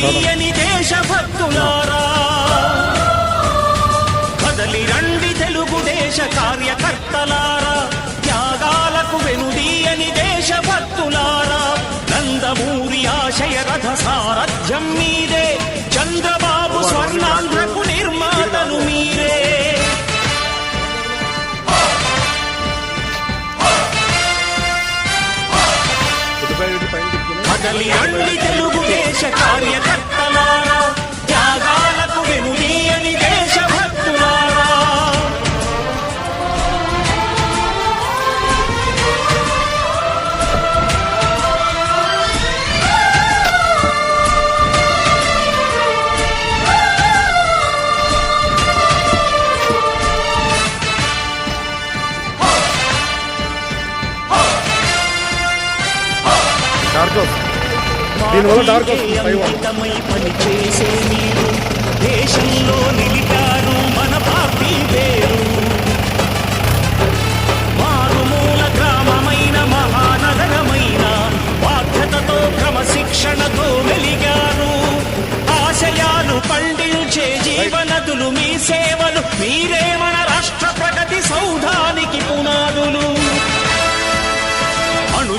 తీయని దేశభక్తులారా. కదలి రండి తెలుగుదేశ కార్యకర్తలారా. త్యాగాలకు వెనుదీయని దేశభక్తులారా. నందమూరి ఆశయ రథ సార కదలి రండి తెలుగుదేశ కార్యకర్తలారా త్యాగాలకు వెనుదీయని దేశభక్తులారా. దీనివల్ల డార్క్ వస్తుంది పై దేశంలో నిలిపారు మన పార్టీ పేరు మారుమూల గ్రామమైన మహానగరమైన బాధ్యతతో క్రమశిక్షణతో వెలిగారు ఆశయాలు పండించే జీవనదులు మీ సేవలు మీరే మన రాష్ట్ర ప్రగతి సౌధానికి పునాదులు.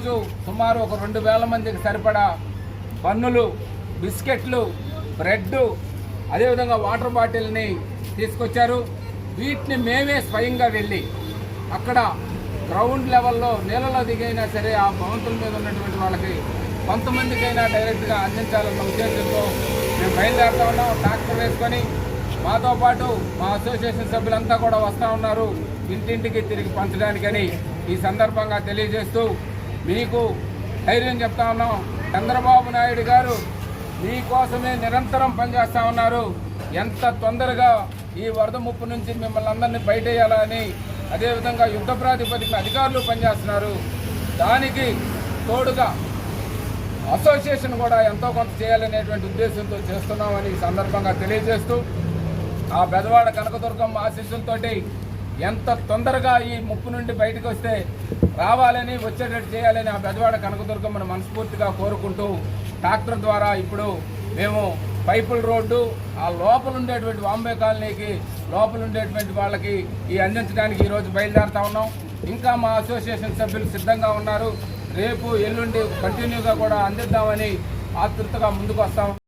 ఈరోజు సుమారు ఒక రెండు వేల మందికి సరిపడా పన్నులు బిస్కెట్లు బ్రెడ్ అదేవిధంగా వాటర్ బాటిల్ని తీసుకొచ్చారు. వీటిని మేమే స్వయంగా వెళ్ళి అక్కడ గ్రౌండ్ లెవెల్లో నీళ్ళలో దిగైనా సరే ఆ భవంతుల మీద ఉన్నటువంటి వాళ్ళకి కొంతమందికైనా డైరెక్ట్గా అందించాలన్న ఉద్దేశంతో మేము బయలుదేరుతా ఉన్నాం. ట్రాక్టర్ వేసుకొని మాతో పాటు మా అసోసియేషన్ సభ్యులంతా కూడా వస్తూ ఉన్నారు. ఇంటింటికి తిరిగి పంచడానికని ఈ సందర్భంగా తెలియజేస్తూ మీకు ధైర్యం చెప్తా ఉన్నాం. చంద్రబాబు నాయుడు గారు మీకోసమే నిరంతరం పనిచేస్తా ఉన్నారు. ఎంత తొందరగా ఈ వరద ముప్పు నుంచి మిమ్మల్ని అందరినీ బయటేయాలని అదేవిధంగా యుద్ధ ప్రాతిపదికన అధికారులు పనిచేస్తున్నారు. దానికి తోడుగా అసోసియేషన్ కూడా ఎంతో కొంత చేయాలనేటువంటి ఉద్దేశంతో చేస్తున్నామని ఈ సందర్భంగా తెలియజేస్తూ ఆ బెదవాడ కనకదుర్గమ్మ ఆశీస్సులతోటి ఎంత తొందరగా ఈ ముప్పు నుండి బయటకు వస్తే రావాలని వచ్చేటట్టు చేయాలని ఆ పెదవాడ కనకదుర్గమ్మను మనస్ఫూర్తిగా కోరుకుంటూ ట్రాక్టర్ ద్వారా ఇప్పుడు మేము పైపుల్ రోడ్డు ఆ లోపల ఉండేటువంటి వాంబే కాలనీకి లోపల ఉండేటువంటి వాళ్ళకి ఈ అందించడానికి ఈరోజు బయలుదేరుతా ఉన్నాం. ఇంకా మా అసోసియేషన్ సభ్యులు సిద్ధంగా ఉన్నారు. రేపు ఎల్లుండి కంటిన్యూగా కూడా అందిద్దామని ఆతృతగా ముందుకు వస్తాం.